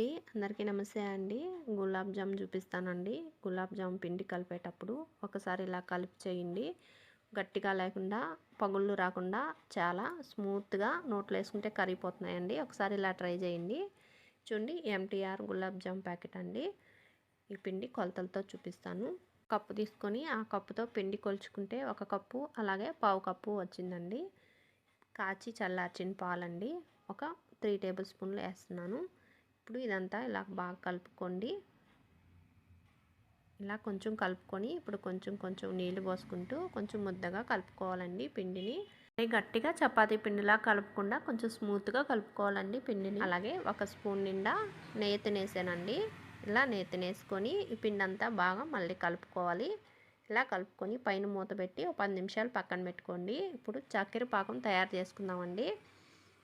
అండి. అందరికీ నమస్తే అండి. గులాబ్ జామ్ చూపిస్తానండి. గులాబ్ జామ్ పిండి కలిపేటప్పుడు ఒకసారి ఇలా కలిపి చేయండి. గట్టిగా లేకుండా పగుళ్ళు రాకుండా చాలా స్మూత్గా నోట్లో వేసుకుంటే కరిగిపోతున్నాయండి. ఒకసారి ఇలా ట్రై చేయండి. చూడండి ఎంటీఆర్ గులాబ్ జామ్ ప్యాకెట్ అండి. ఈ పిండి కొలతలతో చూపిస్తాను. కప్పు తీసుకొని ఆ కప్పుతో పిండి కొలుచుకుంటే ఒక కప్పు అలాగే పావు కప్పు వచ్చిందండి. కాచి చల్లార్చిన పాలండి. ఒక త్రీ టేబుల్ స్పూన్లు వేస్తున్నాను. ఇప్పుడు ఇదంతా ఇలా బాగా కలుపుకోండి. ఇలా కొంచెం కలుపుకొని ఇప్పుడు కొంచెం కొంచెం నీళ్ళు పోసుకుంటూ కొంచెం ముద్దగా కలుపుకోవాలండి పిండిని. గట్టిగా చపాతీ పిండిలా కలుపుకుండా కొంచెం స్మూత్గా కలుపుకోవాలండి పిండిని. అలాగే ఒక స్పూన్ నిండా నేతినేసానండి ఇలా నేతినేసుకొని ఈ పిండి అంతా బాగా మళ్ళీ కలుపుకోవాలి. ఇలా కలుపుకొని పైన మూత పెట్టి ఒక పది నిమిషాలు పక్కన పెట్టుకోండి. ఇప్పుడు చక్కెర పాకం తయారు చేసుకుందామండి.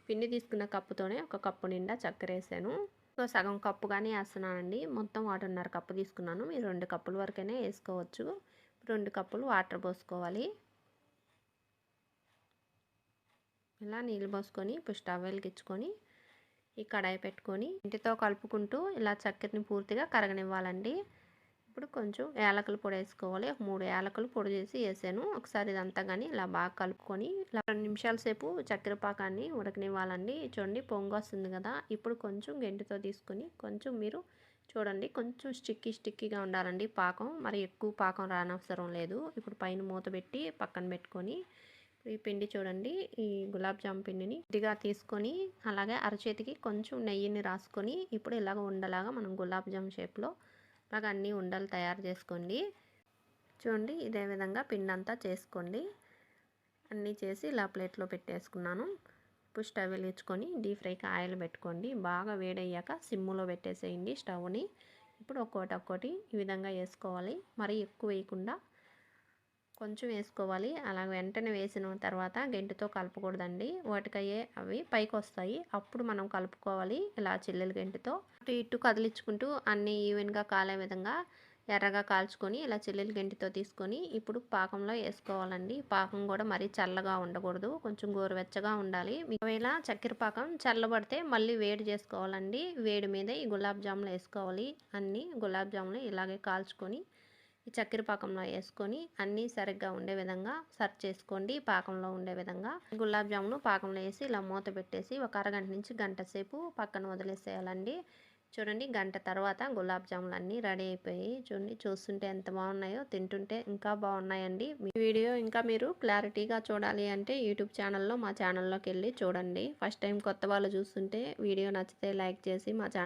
పిండి తీసుకున్న కప్పుతోనే ఒక కప్పు నిండా చక్కెర వేసాను. సో సగం కప్పు కానీ వేస్తున్నానండి మొత్తం వాటర్న్నర కప్పు తీసుకున్నాను. మీరు రెండు కప్పుల వరకైనా వేసుకోవచ్చు రెండు కప్పులు వాటర్ పోసుకోవాలి. ఇలా నీళ్ళు పోసుకొని ఇప్పుడు స్టవ్ వెలిగించుకొని ఈ కడాయి పెట్టుకొని ఇంటితో కలుపుకుంటూ ఇలా చక్కెరని పూర్తిగా కరగనివ్వాలండి. ఇప్పుడు కొంచెం యాలకుల పొడి వేసుకోవాలి. ఒక మూడు యాలకులు పొడి చేసి వేసాను. ఒకసారి ఇదంతా కానీ ఇలా బాగా కలుపుకొని ఇలా రెండు నిమిషాల సేపు చక్కెర పాకాన్ని ఉడకనివ్వాలండి. చూడండి పొంగు వస్తుంది కదా. ఇప్పుడు కొంచెం గెంటితో తీసుకొని కొంచెం మీరు చూడండి కొంచెం స్టిక్కీ స్టిక్కీగా ఉండాలండి పాకం. మరి ఎక్కువ పాకం రానవసరం లేదు. ఇప్పుడు పైన మూత పెట్టి పక్కన పెట్టుకొని ఈ పిండి చూడండి ఈ గులాబ్ జామ్ పిండిని ఇదిగా తీసుకొని అలాగే అరచేతికి కొంచెం నెయ్యిని రాసుకొని ఇప్పుడు ఇలాగ ఉండలాగా మనం గులాబ్ జామ్ షేప్లో బాగా అన్నీ ఉండలు తయారు చేసుకోండి. చూడండి ఇదే విధంగా పిండి అంతా చేసుకోండి. అన్నీ చేసి ఇలా ప్లేట్లో పెట్టేసుకున్నాను. ఇప్పుడు స్టవ్ వెలిగించుకొని డీప్ ఫ్రైకి ఆయిల్ పెట్టుకోండి. బాగా వేడయ్యాక సిమ్ములో పెట్టేసేయండి స్టవ్ని. ఇప్పుడు ఒక్కోటి ఒక్కోటి ఈ విధంగా వేసుకోవాలి. మరీ ఎక్కువ వేయకుండా కొంచెం వేసుకోవాలి. అలా వెంటనే వేసిన తర్వాత గెంటుతో కలపకూడదండి. వాటికయ్యే అవి పైకి వస్తాయి అప్పుడు మనం కలుపుకోవాలి ఇలా చిల్లెల గెంటుతో. అటు ఇటు కదిలించుకుంటూ అన్నీ ఈవెన్గా కాలే విధంగా ఎర్రగా కాల్చుకొని ఇలా చిల్లులు గెంటితో తీసుకొని ఇప్పుడు పాకంలో వేసుకోవాలండి. పాకం కూడా మరీ చల్లగా ఉండకూడదు. కొంచెం గోరువెచ్చగా ఉండాలి. ఒకవేళ చక్కెర పాకం చల్లబడితే మళ్ళీ వేడి చేసుకోవాలండి. వేడి మీద ఈ గులాబ్ జాములు వేసుకోవాలి. అన్నీ గులాబ్ జాములు ఇలాగే కాల్చుకొని ఈ చక్కెర పాకంలో వేసుకొని అన్నీ సరిగ్గా ఉండే విధంగా సర్వ్ చేసుకోండి. పాకంలో ఉండే విధంగా గులాబ్ జామును పాకంలో వేసి ఇలా మూత పెట్టేసి ఒక అరగంట నుంచి గంట సేపు పక్కన వదిలేసేయాలండి. చూడండి గంట తర్వాత గులాబ్ జాములు అన్నీ రెడీ అయిపోయి చూడండి చూస్తుంటే ఎంత బాగున్నాయో తింటుంటే ఇంకా బాగున్నాయండి. మీ వీడియో ఇంకా మీరు క్లారిటీగా చూడాలి అంటే యూట్యూబ్ ఛానల్లో మా ఛానల్లోకి వెళ్ళి చూడండి. ఫస్ట్ టైం కొత్త వాళ్ళు చూస్తుంటే వీడియో నచ్చితే లైక్ చేసి మా